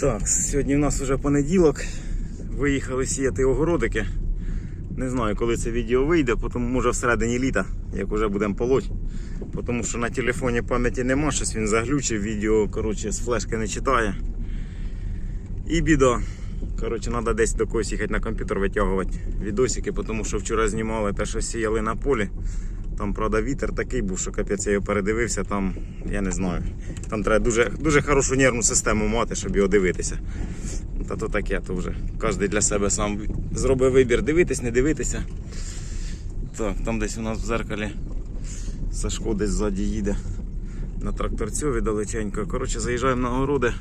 Так, сьогодні в нас вже понеділок. Виїхали сіяти огородики. Не знаю, коли це відео вийде, тому може всередині літа, як вже будемо полоть. Тому що на телефоні пам'яті нема, щось він заглючив, відео коротше, з флешки не читає. І біда. Коротше, треба десь до когось їхати на комп'ютер витягувати відосики, тому що вчора знімали те, що сіяли на полі. Там, правда, вітер такий був, що капець я його передивився, там, я не знаю. Там треба дуже, дуже хорошу нервну систему мати, щоб його дивитися. Та то таке, то вже кожен для себе сам зробив вибір, дивитись, не дивитися. Так, там десь у нас в зеркалі Сашко десь ззаді їде на тракторцьові далеченько. Коротше, заїжджаємо на огороди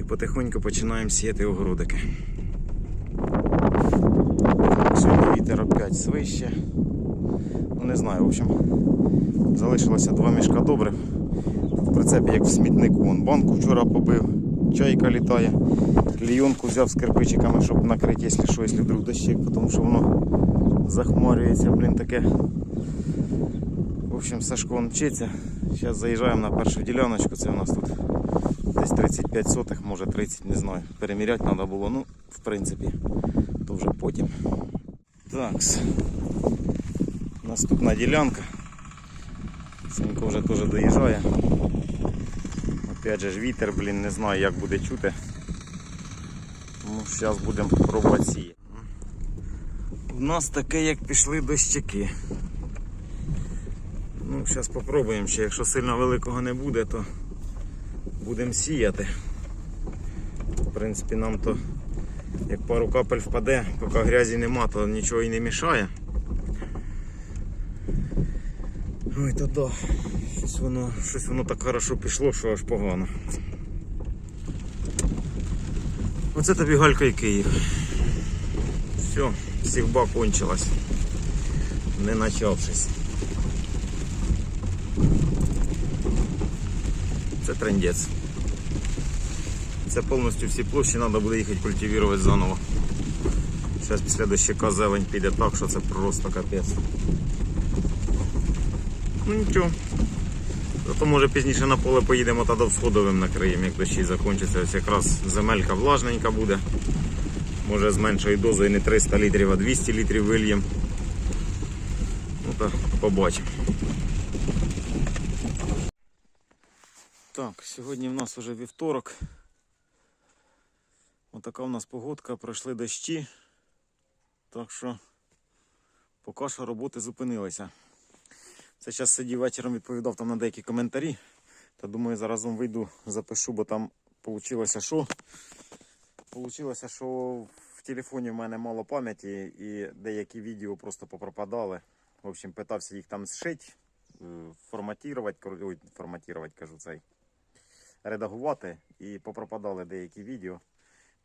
і потихоньку починаємо сіяти огородики. Вітер опять свище. Ну не знаю, в общем, залишилося два мішка добрив. В прицепі, як в смітнику, вон банку вчора побив, чайка літає, клійонку взяв з кирпичиками, щоб накрити, якщо що, якщо вдруг дощик, тому що воно захмарюється, блін, таке. В общем, Сашко он вчиться. Зараз заїжджаємо на першу діляночку. Це у нас тут десь 35 сотих, може 30, не знаю. Переміряти треба було, ну, в принципі, то вже потім. Такс. Наступна ділянка. Синько вже теж доїжджає. Опять же ж вітер, блін, не знаю як буде чути. Ну, зараз будемо пробувати сіяти. У нас таке, як пішли дощики. Ну, зараз спробуємо ще, якщо сильно великого не буде, то будемо сіяти. В принципі, нам то як пару капель впаде, поки грязі нема, то нічого і не мішає. Ой, то да. Щось воно, щось воно так хорошо пішло, що аж погано. Оце тобі Галька і Київ. Все, сігба кончилась. Не начавшись. Це трендець. Це повністю всі площі треба буде їхати культивувати заново. Зараз після дощика зелень піде так, що це просто капець. Ну нічого. Зато може пізніше на поле поїдемо та до всходовим накриємо, як дощі закінчаться. Ось якраз земелька влажненька буде. Може з меншою дозою не 300 літрів, а 200 літрів вильємо. Ну так, побачимо. Так, сьогодні в нас вже вівторок. Отака у нас погодка, пройшли дощі. Так що поки що роботи зупинилися. Це зараз сидів вечором відповідав там на деякі коментарі. Та думаю, заразом вийду, запишу, бо там вийшло, що Получилося, що в телефоні в мене мало пам'яті і деякі відео просто попропадали. В общем, питався їх там зшити, е, форматувати, ой, форматувати, кажу цей, редагувати і попропадали деякі відео.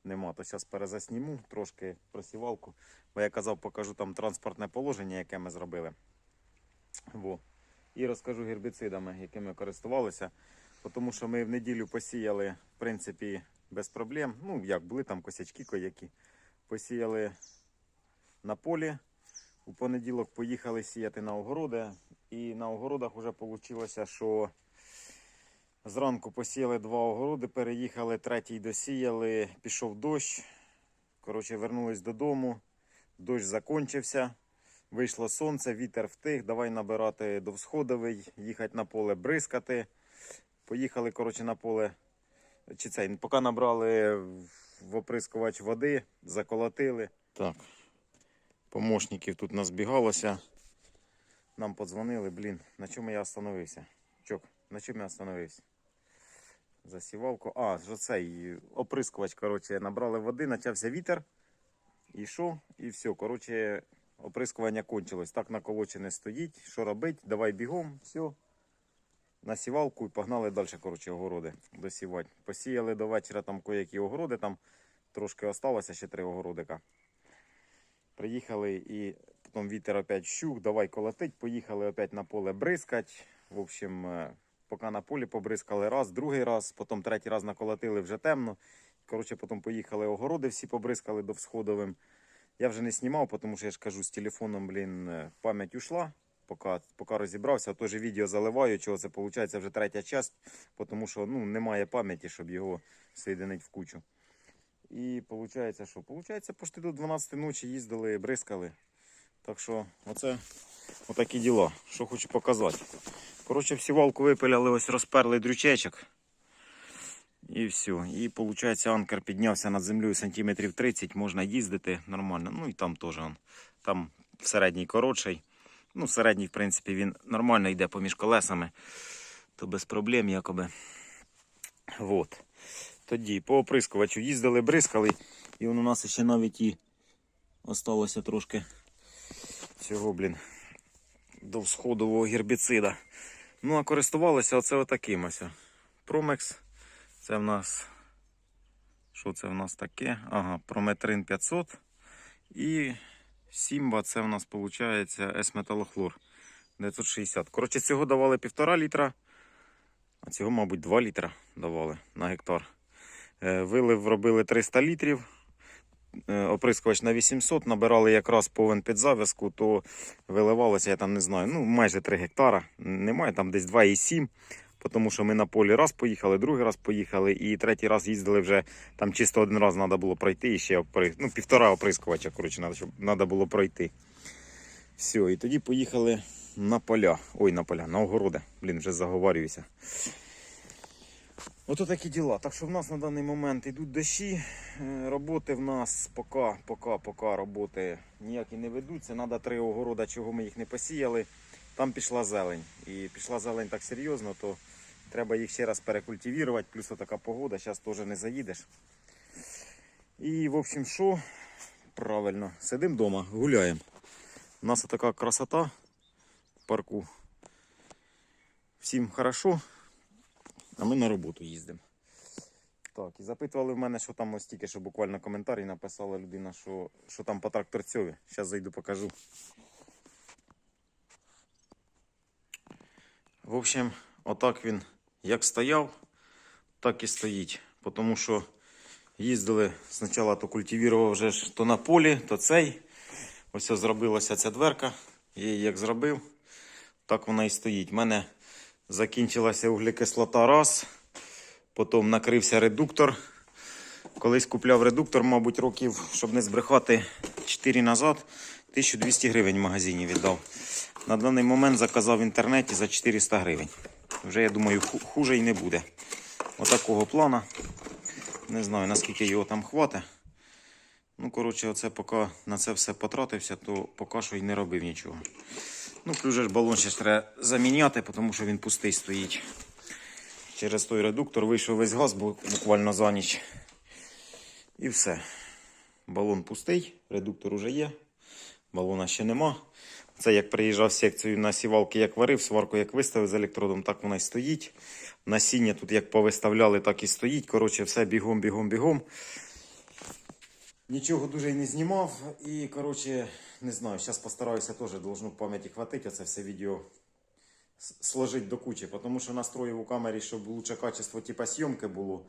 Нема, то зараз перезасніму трошки просівалку. Бо я казав, покажу там транспортне положення, яке ми зробили. Во. І розкажу гербіцидами, якими користувалися. Тому що ми в неділю посіяли, в принципі, без проблем. Ну, як були там косячки коякі. Посіяли на полі. У понеділок поїхали сіяти на огороди. І на огородах вже вийшло, що зранку посіяли два огороди, переїхали, третій досіяли, пішов дощ. Коротше, вернулись додому. Дощ закінчився. Вийшло сонце, вітер втих, давай набирати довсходовий, їхати на поле бризкати. Поїхали коротше, на поле. Чи цей, поки набрали в оприскувач води, заколотили. Так. Помощників тут назбігалося. Нам подзвонили, блін, на чому я остановився? Чок, на чому я остановився? Засівалку. А, що цей оприскувач, коротше, набрали води, почався вітер. І що? І все. Коротше, оприскування кончилось. Так наколочене стоїть. Що робить? Давай бігом, все. На сівалку і погнали далі, коротше, огороди досівати. Посіяли до вечора там коякі огороди, там трошки осталося ще три огородика. Приїхали і потім вітер опять щух, давай колотить. Поїхали опять на поле бризкать. В общем, е, поки на полі побризкали раз, другий раз, потім третій раз наколотили вже темно. Коротше, потім поїхали огороди, всі побризкали до всходовим. Я вже не знімав, тому що я ж кажу, з телефоном, блін, е, пам'ять ушла. поки, поки розібрався. Теж відео заливаю, чого це виходить вже третя часть, тому що ну, немає пам'яті, щоб його соєдинити в кучу. І виходить, що? Получається, почти до 12 ночі їздили, бризкали. Так що, оце отакі діла. Що хочу показати. Коротше, всівалку випиляли, ось розперли дрючечок. І все. І виходить, анкер піднявся над землею сантиметрів 30, можна їздити нормально. Ну і там теж. он. Там середній коротший. Ну, середній, в принципі, він нормально йде поміж колесами. То без проблем якоби. Вот. Тоді по оприскувачу їздили, бризкали, і он у нас ще навіть і осталося трошки цього, блін, до всходового гербіцида. Ну, а користувалися оце отаким ось. Промекс. Це в нас. Що це в нас таке? Ага, Прометрин 500. І Сімба, це в нас виходить С-металохлор 960. Коротше, цього давали 1,5 літра, а цього, мабуть, 2 літра давали на гектар. Е, Вилив робили 300 літрів. Е, Оприскувач на 800, набирали якраз повен під зав'язку, то виливалося, я там не знаю, ну майже 3 гектара. Немає там десь 2,7. Тому що ми на полі раз поїхали, другий раз поїхали, і третій раз їздили вже там чисто один раз треба було пройти і ще ну, півтора оприскувача, коротше, щоб треба було пройти. Все, і тоді поїхали на поля. Ой, на поля, на огороди. Блін, вже заговарююся. Ото такі діла. Так що в нас на даний момент йдуть дощі. Е, Роботи в нас поки, поки, поки роботи ніякі не ведуться. Треба три огорода, чого ми їх не посіяли. Там пішла зелень. І пішла зелень так серйозно, то треба їх ще раз перекультивувати. Плюс така погода, зараз теж не заїдеш. І, в общем, що? Правильно, сидимо вдома, гуляємо. У нас така красота в парку. Всім хорошо, а ми на роботу їздимо. Так, і запитували в мене, що там ось тільки що буквально коментарі написала людина, що, що там по тракторцьові. Зараз зайду покажу. В общем, отак він як стояв, так і стоїть. Тому що їздили спочатку то культивував вже то на полі, то цей. Ось зробилася ця дверка. Я її як зробив, так вона і стоїть. У мене закінчилася углекислота раз. Потім накрився редуктор. Колись купляв редуктор, мабуть, років, щоб не збрехати 4 назад. 1200 гривень в магазині віддав. На даний момент заказав в інтернеті за 400 гривень. Вже, я думаю, хуже й не буде. Отакого плана. Не знаю, наскільки його там хватить. Ну, коротше, оце поки на це все потратився, то поки що й не робив нічого. Ну, плюс ж балон ще треба заміняти, тому що він пустий стоїть. Через той редуктор вийшов весь газ бу- буквально за ніч. І все. Балон пустий, редуктор уже є, балона ще нема. Це як приїжджав секцію на сівалки, як варив, сварку як виставив з електродом, так вона й стоїть. Насіння тут як повиставляли, так і стоїть. Коротше, все бігом, бігом, бігом. Нічого дуже й не знімав. І, коротше, не знаю, зараз постараюся теж, должно пам'яті хватити оце все відео с- сложить до кучі, тому що настроїв у камері, щоб лучше качество типа зйомки було.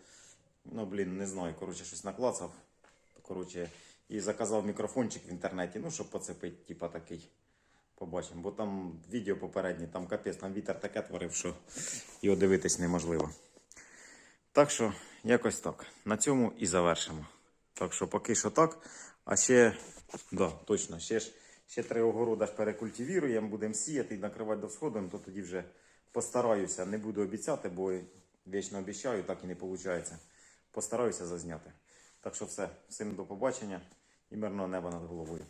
Ну, блін, не знаю, коротше, щось наклацав. Коротше, і заказав мікрофончик в інтернеті, ну, щоб поцепити, типа такий. Побачимо. Бо там відео попереднє, там капець, там вітер таке творив, що його дивитись неможливо. Так що, якось так. На цьому і завершимо. Так що поки що так. А ще, да, точно, ще ж ще три огорода перекультивіруємо, будемо сіяти і накривати до всходу, то тоді вже постараюся. Не буду обіцяти, бо вічно обіцяю, так і не виходить. Постараюся зазняти. Так що все, всім до побачення і мирного неба над головою.